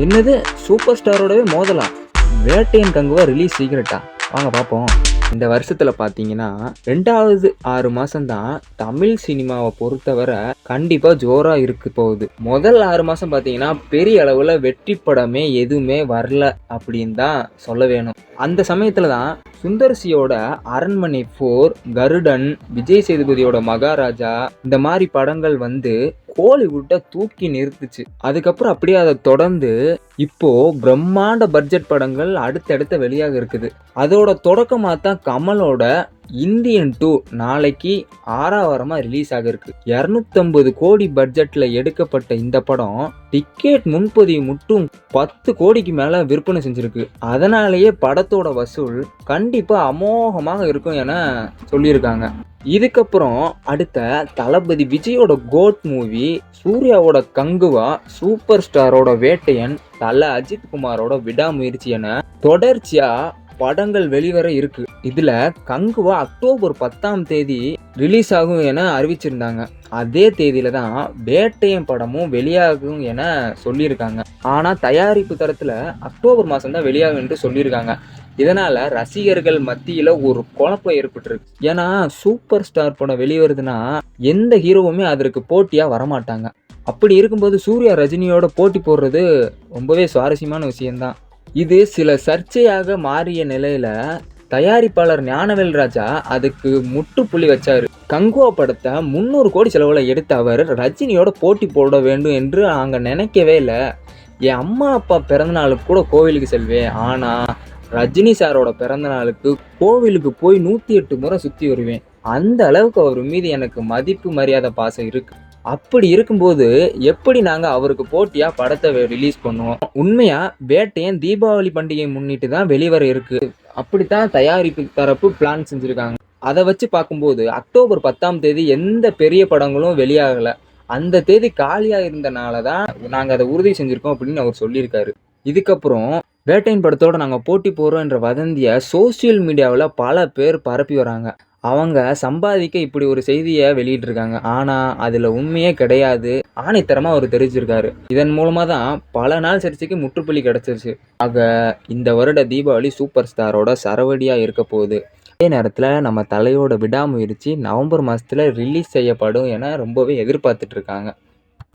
என்னது சூப்பர் ஸ்டாரோடவே மோதலா? வேட்டையன் கங்குவா ரிலீஸ் சீக்கிரட்டா வாங்க பார்ப்போம் இந்த வருஷத்தில் பார்த்தீங்கன்னா ரெண்டாவது ஆறு மாசம்தான் தமிழ் சினிமாவை பொறுத்தவரை கண்டிப்பாக ஜோராக இருக்கு போகுது. முதல் ஆறு மாதம் பார்த்தீங்கன்னா பெரிய அளவில் வெற்றி படமே எதுவுமே வரல அப்படின்னு தான் சொல்ல வேணும். அந்த சமயத்தில் தான் சுந்தர்சியோட அரண்மனை ஃபோர் கருடன் விஜய் சேதுபதியோட மகாராஜா இந்த மாதிரி படங்கள் வந்து கோலிவுட்டை தூக்கி நிறுத்துச்சு. அதுக்கப்புறம் அப்படியே அதை தொடர்ந்து இப்போ பிரம்மாண்ட பட்ஜெட் படங்கள் அடுத்தடுத்த வெளியாக இருக்குது. அதோட தொடக்கமாக தான் கமலோட இந்தியன் டூ நாளைக்கு ஆறாவாரமாக ரிலீஸ் ஆகிருக்கு. இரநூத்தம்பது கோடி பட்ஜெட்டில் எடுக்கப்பட்ட இந்த படம் டிக்கெட் முன்பதிவு மட்டும் பத்து கோடிக்கு மேலே விற்பனை செஞ்சுருக்கு. அதனாலேயே படத்தோட வசூல் கண்டிப்பாக அமோகமாக இருக்கும் என சொல்லியிருக்காங்க. இதுக்கப்புறம் அடுத்த தளபதி விஜயோட கோட் மூவி சூர்யாவோட கங்குவா சூப்பர் ஸ்டாரோட வேட்டையன் தல அஜித் குமாரோட விடாமுயற்சி என தொடர்ச்சியாக படங்கள் வெளிவர இருக்கு. இதுல கங்குவா அக்டோபர் பத்தாம் தேதி ரிலீஸ் ஆகும் என அறிவிச்சிருந்தாங்க. அதே தேதியில தான் வேட்டையன் படமும் வெளியாகும் என சொல்லியிருக்காங்க. ஆனா தயாரிப்பு தரத்துல அக்டோபர் மாசம் தான் வெளியாகும் என்று சொல்லியிருக்காங்க. இதனால ரசிகர்கள் மத்தியில ஒரு குழப்பம் ஏற்பட்டிருக்கு. ஏன்னா சூப்பர் ஸ்டார் படம் வெளிவருதுன்னா எந்த ஹீரோவுமே அதற்கு போட்டியா வரமாட்டாங்க. அப்படி இருக்கும்போது சூர்யா ரஜினியோட போட்டி போடுறது ரொம்பவே சுவாரஸ்யமான விஷயம்தான். இது சில சர்ச்சையாக மாறிய நிலையில தயாரிப்பாளர் ஞானவேல் ராஜா அதுக்கு முற்றுப்புள்ளி வச்சாரு. கங்குவா படத்தை முந்நூறு கோடி செலவில் எடுத்த அவர் ரஜினியோட போட்டி போட வேண்டும் என்று அங்கே நினைக்கவே இல்லை. என் அம்மா அப்பா பிறந்த நாளுக்கு கூட கோவிலுக்கு செல்வேன் ஆனால் ரஜினி சாரோட பிறந்த நாளுக்கு கோவிலுக்கு போய் நூற்றி எட்டு முறை சுற்றி வருவேன். அந்த அளவுக்கு அவர் மீது எனக்கு மதிப்பு மரியாதை பாசம் இருக்குது அப்படி இருக்கும்போது எப்படி நாங்கள் அவருக்கு போட்டியாக படத்தை ரிலீஸ் பண்ணுவோம்? உண்மையாக வேட்டையன் தீபாவளி பண்டிகை முன்னிட்டு தான் வெளிவர இருக்கு. அப்படித்தான் தயாரிப்பு தரப்பு பிளான் செஞ்சுருக்காங்க. அதை வச்சு பார்க்கும்போது அக்டோபர் பத்தாம் தேதி எந்த பெரிய படங்களும் வெளியாகலை. அந்த தேதி காலியாக இருந்தனால தான் நாங்கள் அதை உறுதி செஞ்சுருக்கோம் அப்படின்னு அவர் சொல்லியிருக்காரு. இதுக்கப்புறம் வேட்டையின் படத்தோட நாங்கள் போட்டி போகிறோம் என்ற வதந்தியை சோஷியல் மீடியாவில் பல பேர் பரப்பி வராங்க. அவங்க சம்பாதிக்க இப்படி ஒரு செய்தியை வெளியிட்டிருக்காங்க. ஆனால் அதில் உண்மையே கிடையாது. ஆணைத்தரமாக அவர் தெரிவிச்சிருக்காரு இதன் மூலமாக தான் பல நாள் சர்ச்சைக்கு முற்றுப்புள்ளி கிடச்சிருச்சு. ஆக இந்த வருட தீபாவளி சூப்பர் ஸ்டாரோட சரவடியாக இருக்க போகுது. அதே நேரத்தில் நம்ம தலையோட விடாமுயற்சி நவம்பர் மாதத்தில் ரிலீஸ் செய்யப்படும் என ரொம்பவே எதிர்பார்த்துட்ருக்காங்க